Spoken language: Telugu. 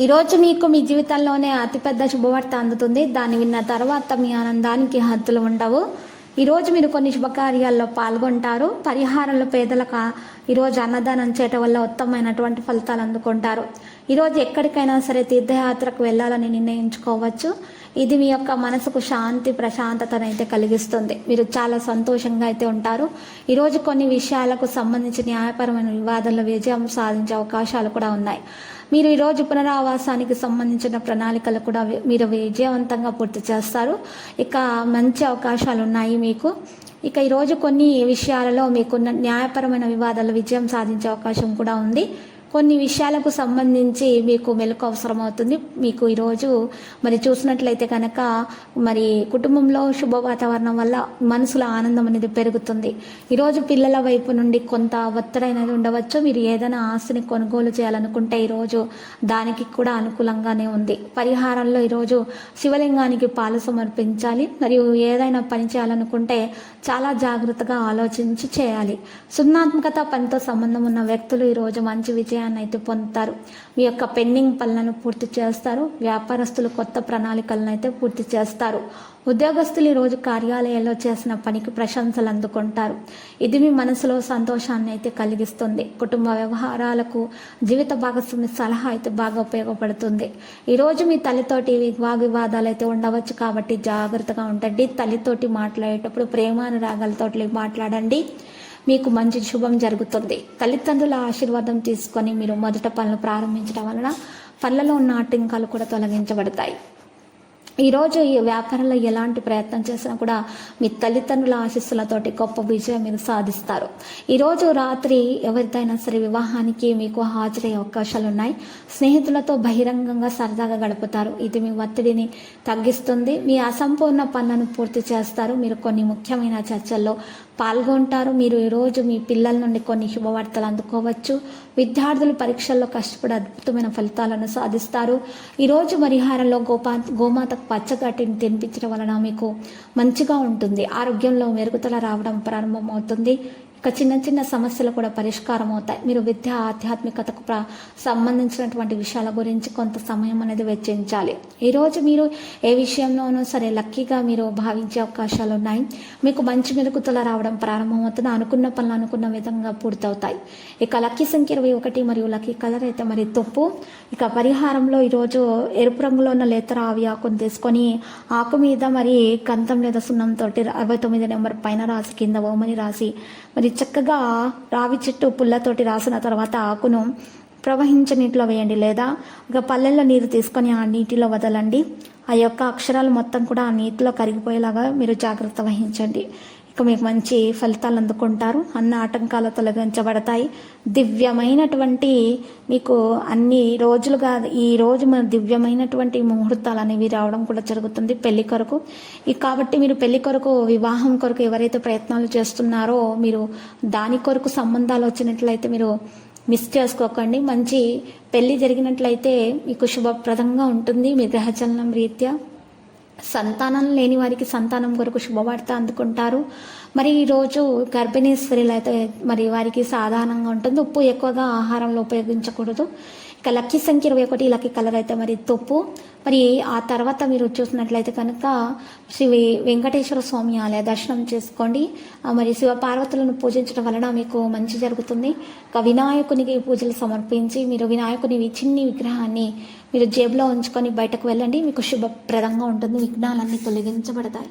ఈరోజు మీకు మీ జీవితంలోనే అతిపెద్ద శుభవార్త అందుతుంది. దాన్ని విన్న తర్వాత మీ ఆనందానికి హద్దులు ఉండవు. ఈరోజు మీరు కొన్ని శుభకార్యాల్లో పాల్గొంటారు. పరిహారంలో పేదలకు ఈరోజు అన్నదానం చేయటం వల్ల ఉత్తమమైనటువంటి ఫలితాలు అందుకుంటారు. ఈరోజు ఎక్కడికైనా సరే తీర్థయాత్రకు వెళ్ళాలని నిర్ణయించుకోవచ్చు. ఇది మీ యొక్క మనసుకు శాంతి ప్రశాంతతను అయితే కలిగిస్తుంది. మీరు చాలా సంతోషంగా అయితే ఉంటారు. ఈరోజు కొన్ని విషయాలకు సంబంధించి న్యాయపరమైన వివాదంలో విజయం సాధించే అవకాశాలు కూడా ఉన్నాయి. మీరు ఈరోజు పునరావాసానికి సంబంధించిన ప్రణాళికలు కూడా మీరు విజయవంతంగా పూర్తి చేస్తారు. ఇక మంచి అవకాశాలు ఉన్నాయి మీకు. ఇక ఈరోజు కొన్ని విషయాలలో మీకున్న న్యాయపరమైన వివాదాలు విజయం సాధించే అవకాశం కూడా ఉంది. కొన్ని విషయాలకు సంబంధించి మీకు మెలకు అవసరం అవుతుంది మీకు ఈరోజు మరి చూసినట్లయితే కనుక మరి కుటుంబంలో శుభ వాతావరణం వల్ల మనసులో ఆనందం అనేది పెరుగుతుంది. ఈరోజు పిల్లల వైపు నుండి కొంత ఒత్తిడి అనేది ఉండవచ్చు. మీరు ఏదైనా ఆస్తిని కొనుగోలు చేయాలనుకుంటే ఈరోజు దానికి కూడా అనుకూలంగానే ఉంది. పరిహారంలో ఈరోజు శివలింగానికి పాలు సమర్పించాలి. మరియు ఏదైనా పని చేయాలనుకుంటే చాలా జాగ్రత్తగా ఆలోచించి చేయాలి. సున్నాత్మకత పనితో సంబంధం ఉన్న వ్యక్తులు ఈరోజు మంచి విజయాన్ని అయితే పొందుతారు. మీ యొక్క పెండింగ్ పనులను పూర్తి చేస్తారు. వ్యాపారస్తులు కొత్త ప్రణాళికలను అయితే పూర్తి చేస్తారు. ఉద్యోగస్తులు ఈరోజు కార్యాలయాల్లో చేసిన పనికి ప్రశంసలు అందుకుంటారు. ఇది మీ మనసులో సంతోషాన్ని అయితే కలిగిస్తుంది. కుటుంబ వ్యవహారాలకు జీవిత భాగస్వామి సలహా అయితే బాగా ఉపయోగపడుతుంది. ఈరోజు మీ తల్లితోటి వాగ్వివాదాలు అయితే ఉండవచ్చు కాబట్టి జాగ్రత్తగా ఉండండి. తల్లితోటి మాట్లాడేటప్పుడు ప్రేమానురాగాలతోటి మాట్లాడండి. మీకు మంచి శుభం జరుగుతుంది. తల్లిదండ్రుల ఆశీర్వాదం తీసుకొని మీరు మొదట పనులు ప్రారంభించడం వలన పళ్ళలో ఉన్న ఆటంకాలు కూడా తొలగించబడతాయి. ఈరోజు ఈ వ్యాపారంలో ఎలాంటి ప్రయత్నం చేసినా కూడా మీ తల్లిదండ్రుల ఆశీస్సులతోటి గొప్ప విజయం మీరు సాధిస్తారు. ఈరోజు రాత్రి ఎవరిదైనా సరే వివాహానికి మీకు హాజరయ్యే అవకాశాలు ఉన్నాయి. స్నేహితులతో బహిరంగంగా సరదాగా గడుపుతారు. ఇది మీ ఒత్తిడిని తగ్గిస్తుంది. మీ అసంపూర్ణ పనులను పూర్తి చేస్తారు. మీరు కొన్ని ముఖ్యమైన చర్చల్లో పాల్గొంటారు. మీరు ఈరోజు మీ పిల్లల నుండి కొన్ని శుభవార్తలు అందుకోవచ్చు. విద్యార్థులు పరీక్షల్లో కష్టపడి అద్భుతమైన ఫలితాలను సాధిస్తారు. ఈరోజు పరిహారంలో గోపా గోమాత పచ్చగడ్డిని తినిపించడం వలన మీకు మంచిగా ఉంటుంది. ఆరోగ్యంలో మెరుగుదల రావడం ప్రారంభమవుతుంది. చిన్న చిన్న సమస్యలు కూడా పరిష్కారం అవుతాయి మీరు విద్య ఆధ్యాత్మికతకు ప్ర సంబంధించినటువంటి విషయాల గురించి కొంత సమయం అనేది వెచ్చించాలి. ఈరోజు మీరు ఏ విషయంలోనూ సరే లక్కీగా మీరు భావించే అవకాశాలు ఉన్నాయి. మీకు మంచి మెరుగుదల రావడం ప్రారంభమవుతుంది. అనుకున్న పనులు అనుకున్న విధంగా పూర్తవుతాయి. ఇక లక్కీ సంఖ్య ఇరవై ఒకటి మరియు లక్కీ కలర్ అయితే మరి తప్పు. ఇక పరిహారంలో ఈరోజు ఎరుపు రంగులో ఉన్న లేతర ఆవి ఆకును తీసుకొని ఆకు మీద మరి గంధం లేదా సున్నంతో అరవై తొమ్మిది నెంబర్ పైన రాసి కింద ఓమని రాసి మరి చక్కగా రావి చెట్టు పుల్లతోటి రాసిన తర్వాత ఆకును ప్రవహించే నీటిలో వేయండి. లేదా ఒక పల్లెల్లో నీరు తీసుకొని ఆ నీటిలో వదలండి. ఆ యొక్క అక్షరాలు మొత్తం కూడా ఆ నీటిలో కరిగిపోయేలాగా మీరు జాగ్రత్త వహించండి. ఇక మీకు మంచి ఫలితాలు అందుకుంటారు. అన్న ఆటంకాలు తొలగించబడతాయి. దివ్యమైనటువంటి మీకు అన్ని రోజులుగా ఈ రోజు మన దివ్యమైనటువంటి ముహూర్తాలు అనేవి రావడం కూడా జరుగుతుంది పెళ్ళి కొరకు. ఇక కాబట్టి మీరు పెళ్ళి కొరకు వివాహం కొరకు ఎవరైతే ప్రయత్నాలు చేస్తున్నారో మీరు దాని కొరకు సంబంధాలు వచ్చినట్లయితే మీరు మిస్ చేసుకోకండి. మంచి పెళ్ళి జరిగినట్లయితే మీకు శుభప్రదంగా ఉంటుంది మీ గ్రహచలనం రీత్యా. సంతానం లేని వారికి సంతానం కొరకు శుభవార్త అందుకుంటారు. మరి ఈరోజు గర్భిణీ స్త్రీలు అయితే మరి వారికి సాధారణంగా ఉంటుంది. ఉప్పు ఎక్కువగా ఆహారంలో ఉపయోగించకూడదు. ఇక లక్కీ సంఖ్య ఇరవై ఒకటి లక్కీ కలర్ అయితే మరి తొప్పు. మరి ఆ తర్వాత మీరు చూసినట్లయితే కనుక శ్రీ వెంకటేశ్వర స్వామి ఆలయ దర్శనం చేసుకోండి. మరి శివ పార్వతులను పూజించడం వలన మీకు మంచి జరుగుతుంది. ఇక వినాయకునికి పూజలు సమర్పించి మీరు వినాయకుని చిన్ని విగ్రహాన్ని మీరు జేబులో ఉంచుకొని బయటకు వెళ్ళండి. మీకు శుభప్రదంగా ఉంటుంది. విఘ్నాలన్నీ తొలగించబడతాయి.